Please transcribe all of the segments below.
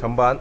전반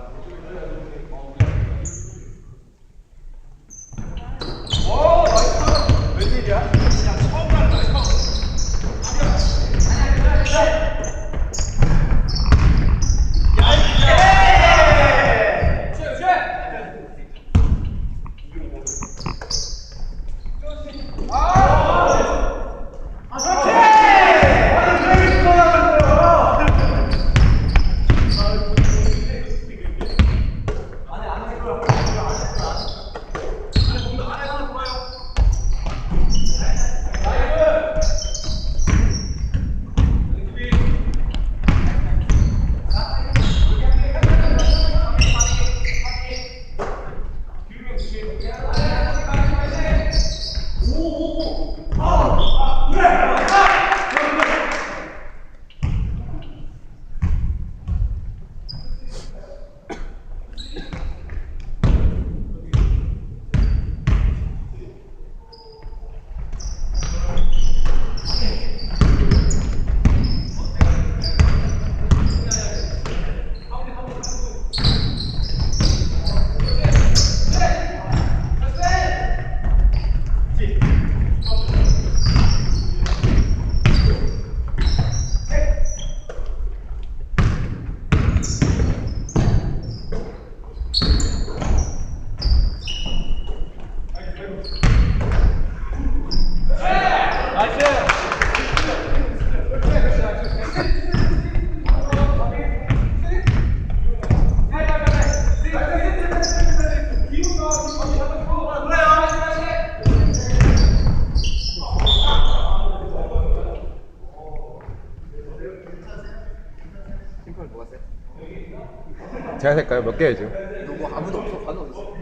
제가 살까요? 몇 개예요 지금? 누구 아무도 없어? 관우 어디 있어?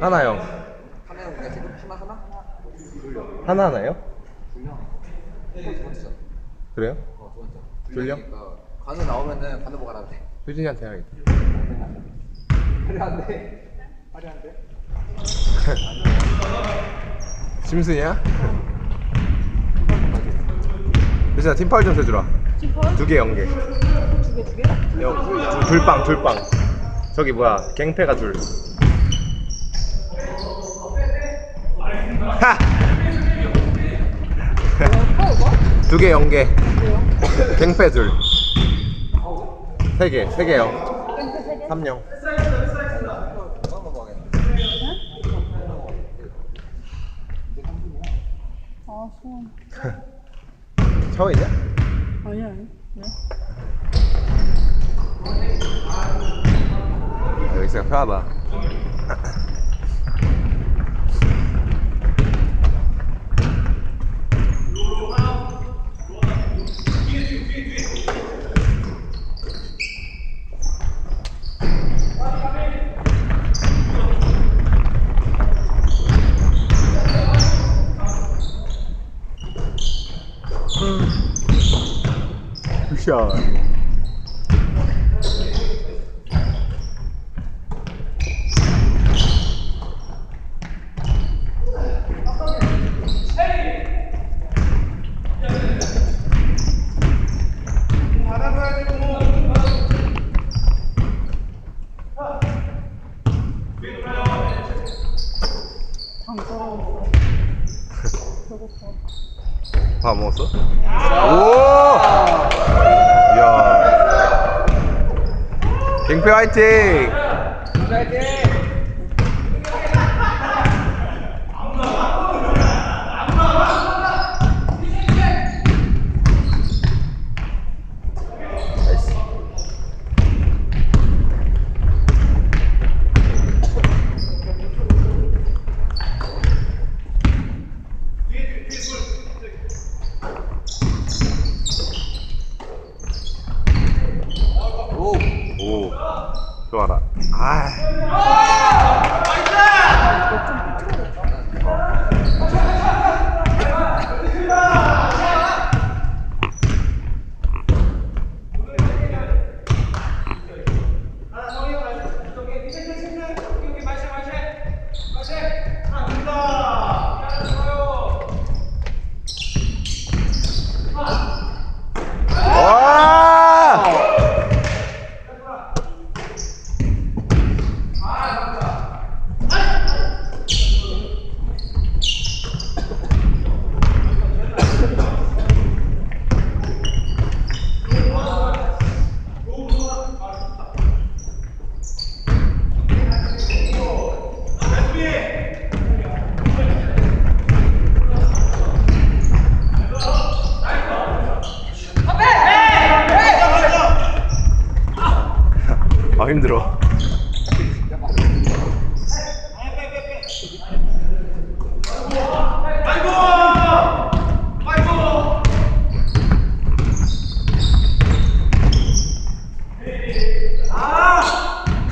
하나 형 하나 형 그냥 지금 하나 하나? 둘려 하나 하나요? 둘려 두 번째잖아 그래요? 어두 번째? 둘려니까 관우 나오면은 관우 보고 가라 돼 효진이한테 해야겠다 그래 안돼 말이 안돼 심슨이야? 효진아 팀파울 좀 세주라 팀파울? 두개 연계 두 개, 두 개? 여, 둘- 둘빵 둘빵 저기 뭐야 갱패가 둘? 두 개 연계? 갱패 둘세 개, 세 개요 땡크 세 개? 삼령 한번 먹어야겠네 아, 수원. 처음이냐? 아니, 아니. 네. 아, 여기 있으니까 편하다 굿샷 배고파. 밥 먹었어? 오! 이야. 갱패 화이팅! 오 좋아라. 아.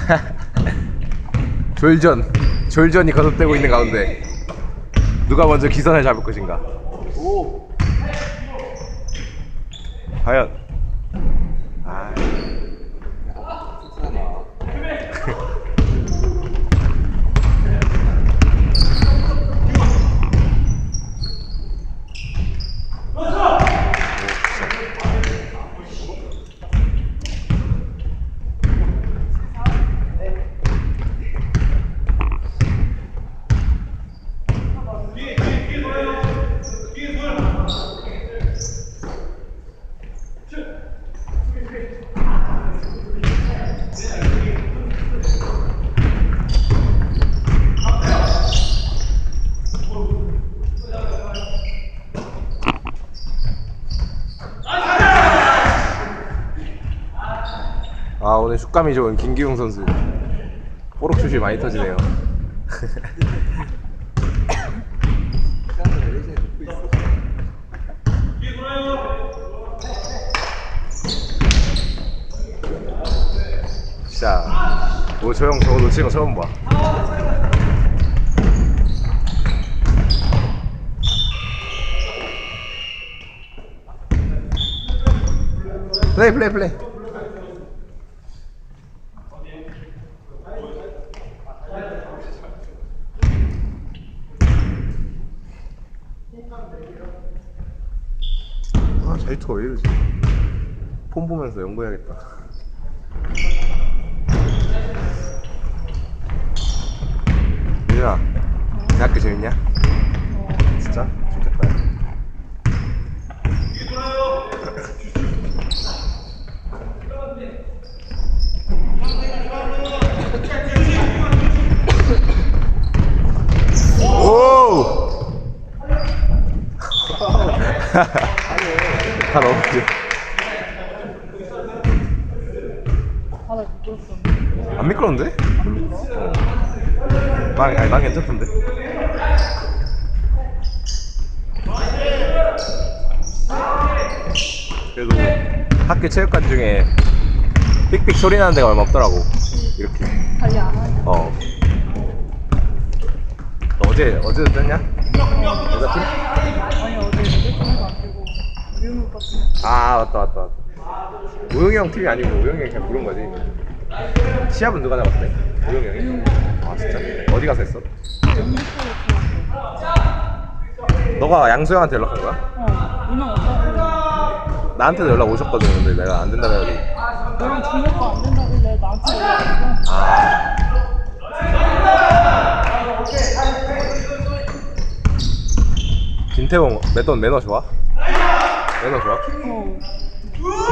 졸전 졸전이 거듭되고 있는 가운데 누가 먼저 기선을 잡을 것인가 오. 과연 아 튼튼하다. 아 오늘 슛감이 좋은 김기웅 선수. 뽀록슛이 많이 터지네요. 듣고 있어. 진짜 뭐저형 저거 놓치는 거 처음 봐. 플레이 플레이 플레이 아 자유투가 왜 이러지 폰 보면서 연구해야겠다 민준아 내 학교 재밌냐? 진짜? 좋겠다 오! 다 넘어져 바닥 미끄럽던데. 안 미끄러운데? 어. 난, 아니, 난 괜찮던데? 그래도 학교 체육관 중에 삑삑 소리 나는 데가 얼마 없더라고 이렇게 관리 안 하냐? 어너 어제 어제도 떴냐? 여자팀? 아니 어제 안 되고 오빠. 아 맞다 맞다 맞다 우영이 형 팀이 아니고 우영이 형이 그냥 부른 거지 시합은 누가 잡았대? 우영이 형이? 아 진짜? 어디 가서 했어? 너가 양소영한테 연락한 거야? 어 누나 나한테도 연락 오셨거든 근데 내가 안 된다 그래가지고 너랑 중국가 안 된다길래 나한테 연락해서 아 김태용 매던 매너 좋아? 매너 좋아?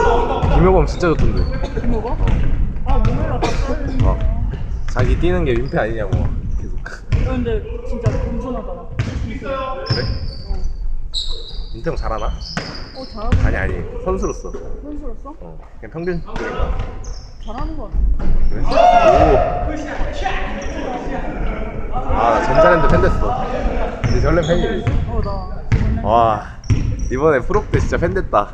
어 김효범 진짜 좋던데 김호가? 아 몸이라 다 어. 자기 뛰는 게 민폐 아니냐고 막 계속 근데 진짜. 진짜. 그래? 김태용 잘하나? 어 잘하고 아니 아니 선수로서 선수로서 어 그냥 평균 잘하는 거 같아. 오아 전자랜드 팬 됐어 근데 전래 팬이지 어나 와 이번에 프로 때 진짜 팬 됐다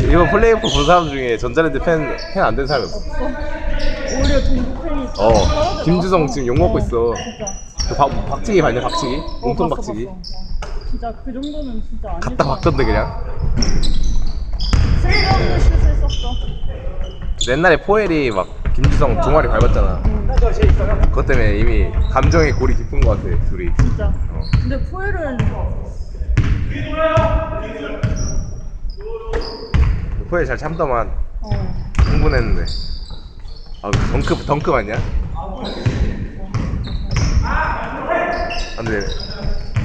이- 이번 플레이오프 본 사람 중에 전자랜드 팬 팬 안 된 사람이 없어 없어? 오히려 동부 팬이 어 떨어져 김주성 나왔어. 지금 욕 먹고 있어 진짜. 그 박, 박치기 봤냐 박치기? 어, 봤어, 박치기 봤어. 어. 진짜 그 정도는 진짜 아니야. 갖다 박던데 그냥 쓸데없는 슛을 썼어. 옛날에 포엘이 막 김주성 두 마리 밟았잖아 그것 때문에 이미 감정의 골이 깊은 것 같아 둘이 진짜. 어. 근데 포엘은 포엘 잘 참더만 어. 흥분했는데 아 덩크 덩크 맞냐? 아, 근데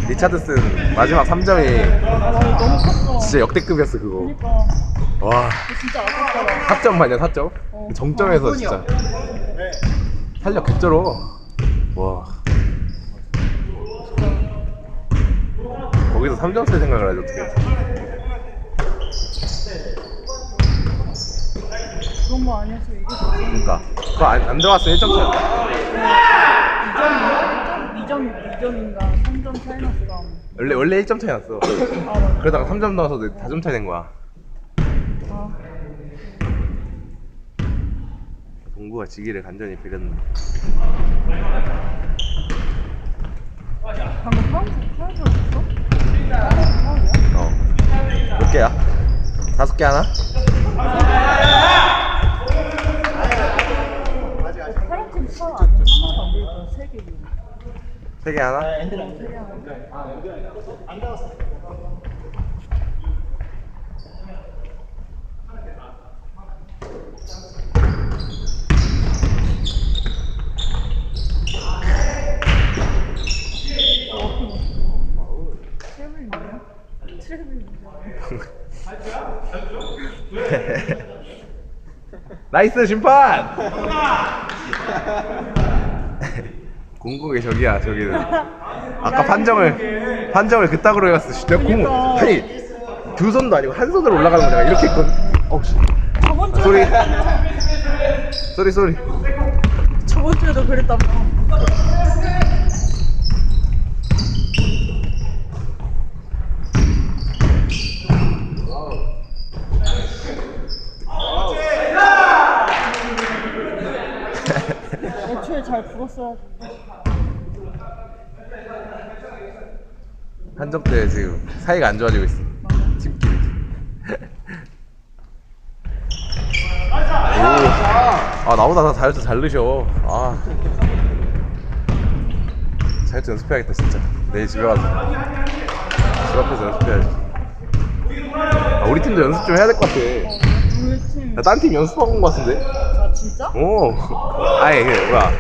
리차드슨 마지막 3점이 아, 나 너무 컸어. 진짜 역대급이었어 그거 그니까 와 진짜 아깝더라. 4점 맞냐 4점? 어. 정점에서 진짜 탄력 개쩔어 와 거기서 3점 쓸 생각을 하지 어떻게 그런 거 아니었어 이겼어. 그러니까 그거 안, 안 들어갔으면 1점 차였다 2점 2점 2점인가 3점 차이 났어. 원래 원래 1점 차이 났어 아 맞아. 그러다가 3점 넣어서 4점 차이 된 거야 아, 동구가 지기를 간절히 빌었는데 방금 들었어? 파울이야? 어. 몇 개야? 다섯 개 하나? 하나? 세개 하나. 트래블링이야? 트래블링이야. 나이스 심판! 공국의 적이야 저기는. 아까 판정을 판정을 그따구로 해갔어. 진짜 공. 아니 두 손도 아니고 한 손으로 올라가는 거 내가 이렇게 했거든. 어우 씨. 저번 주에 소리. 쏘리 쏘리. 저번 주에도 그랬다며. 애초에 잘 불었어야지. 한정 때 지금 사이가 안 좋아지고 있어. 팀끼리 오 아 나보다 다 다이어트 잘 넣으셔. 아. 다이어트 연습해야겠다 진짜. 내일 집에 가서. 집 앞에서 연습해야지. 아, 우리 팀도 연습 좀 해야 될 것 같아. 나 딴 팀 연습하고 온 것 같은데? 아 진짜? 오. 그 뭐야.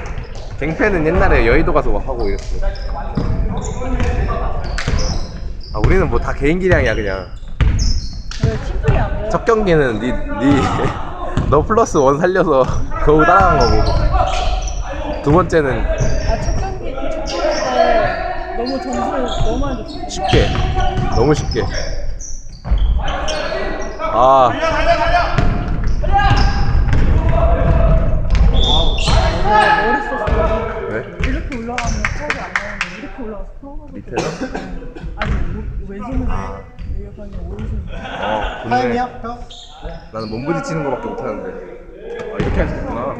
갱패는 옛날에 여의도 가서 하고 이랬어 아 우리는 뭐 다 개인 기량이야 그냥 왜 팀플이 안 돼? 첫 경기는 니니너 플러스 원 살려서 겨우 따라간 거고 두 번째는 아 첫 경기 첫 경기 때 너무 점수를 너무 많이 줬어. 쉽게 너무 쉽게 아 아, 머리 썼어. 왜? 이렇게 올라가면 파울이 안 나오는데 이렇게 올라가서 파울하고 밑에서? 아니 뭐, 왼손으로 내려가냐 오른손으로 어 좋네. 나는 몸 부딪히는 거밖에 못하는데. 아 이렇게 할 수 있구나.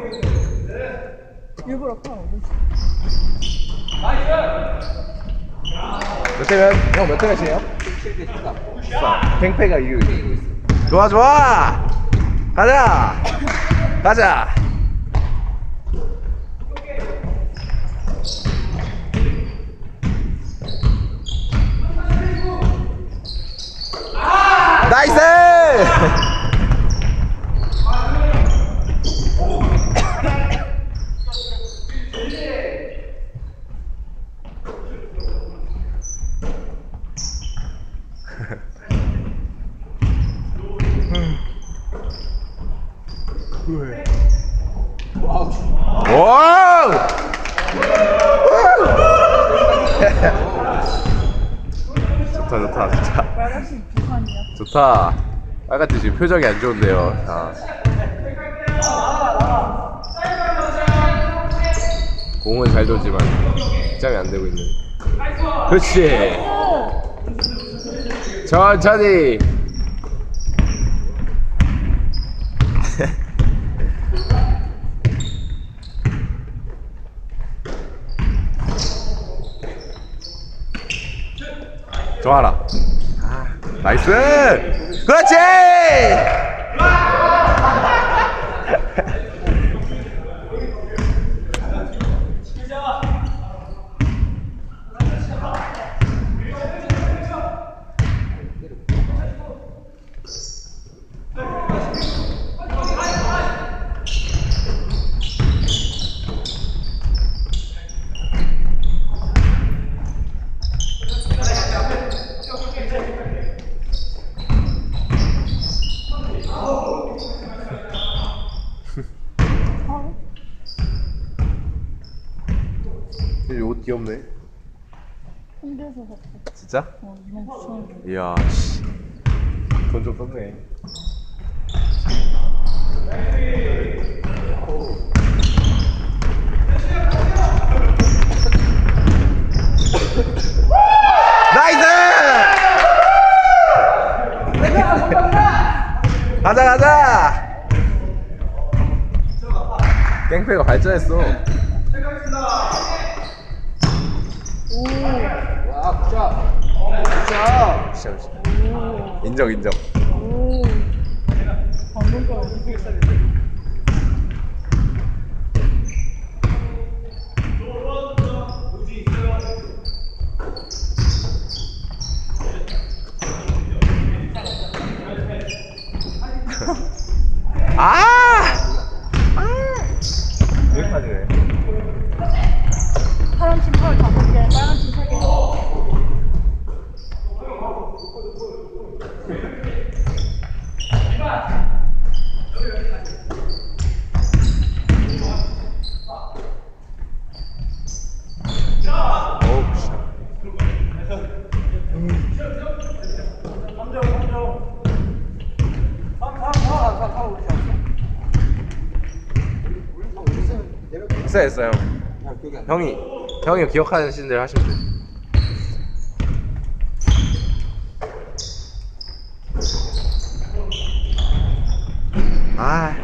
일부러 파 오른손 몇 대면? 형몇 대면이에요? 14 팽패가 이기고 있어 좋아 좋아! 가자! 가자 나이스 와우 좋다 좋다 비판이야 좋다. 빨간팀 지금 표정이 안 좋은데요. 자. 공은 잘 돌지만 득점이 안 되고 있는. 그렇지. 천천히 좋아라. 아, 나이스! 그렇지 파울? 옷 귀엽네 홍대에서 샀어 진짜? 어 2만 9천 원 이야 씨. 돈 좀 썼네 나이스! 가자 가자! 땡페가 발전했어. 오. 와 굿샷 진짜, 진짜. 오. 인정 인정. 오. 방금 거 아니지? 아! 아! 여기까지네. 파란 팀 파울 다섯 개, 빨간 팀 세 개. 어우, 씨. 했어요, 했어요. 야 기억이 안 나. 형이, 형이 기억하는 신들 하시면 돼. 아.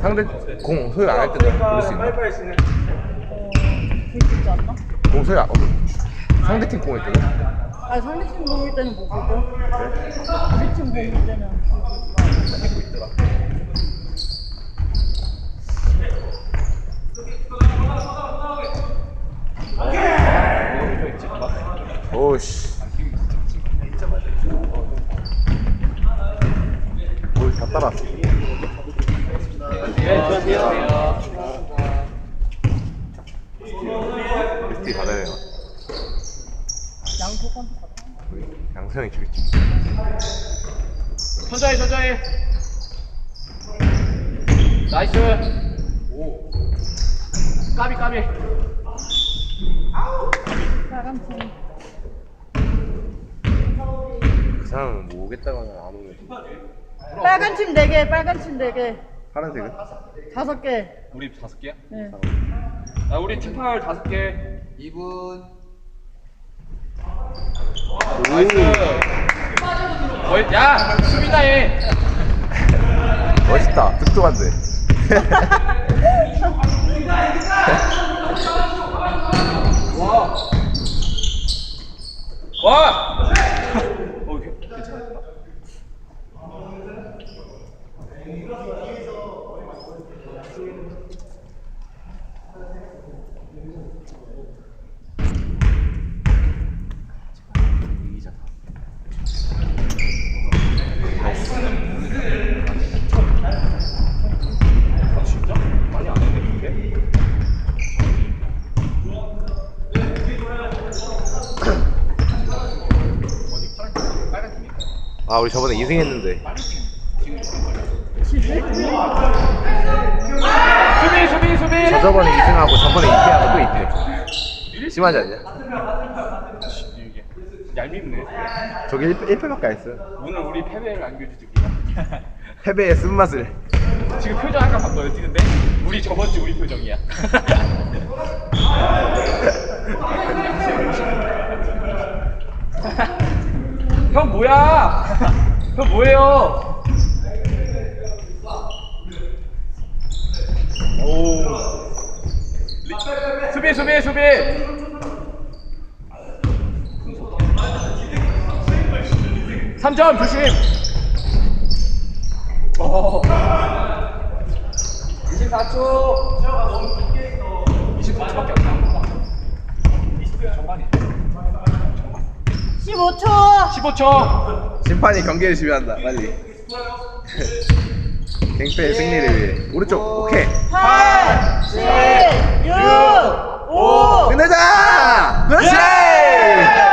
상대 공 소유 안 할 때도 그럴 수 있나? 어, 있지 않나? 공 소유 안, 어, 상대 팀 공일 때는? 아니 상대팀 공일 때는 못 보고 우리 팀 공일 때는 있더라. 오씨. 뭘다 따라왔어. 네 안녕하세요 ST 받아야 되나? 양쪽 한쪽 같아. 양성이 주겠지. 천천히 천천히 나이스 오 까비 까비 팀. 그 사람은 뭐 오겠다거나 안 오면 빨간 팀네 개, 빨간 팀네 개, 파란색은? 다섯 개. 우리 다섯 개야? 네. 아 우리 팀파울 다섯 개 2분 나이스 어이, 야 수비나 해 멋있다. 득도한데. 와. 와. 어, 괜- 괜찮았다. 아, 진짜? 많이 안 했네, 이게? 어디 파란 빨간 팀이 아 우리 저번에 2승 했는데. 수비 수비 수비 저 저번에 2승하고 저번에 2패하고 또 2패. 심하지 않냐? 이게 얄밉네 저기 1, 1패밖에 안 했어요. 오늘 우리 패배를 안겨주지 우리가 패배의 쓴맛을. 지금 표정 아까 봤거든 뛰는데 우리 저번 주 우리 표정이야 형 뭐야? 형 뭐예요? 오. 리- 수비 수비 수비 삼점 조심. 어. 24초. 24초밖에 안 남았다 20초 전반이 15초 15초. 심판이 경기를 지휘한다. 빨리. 갱패의 승리를 위해. 오른쪽. 오케이. 8 7 6 5 끝내자. 그렇지. 예!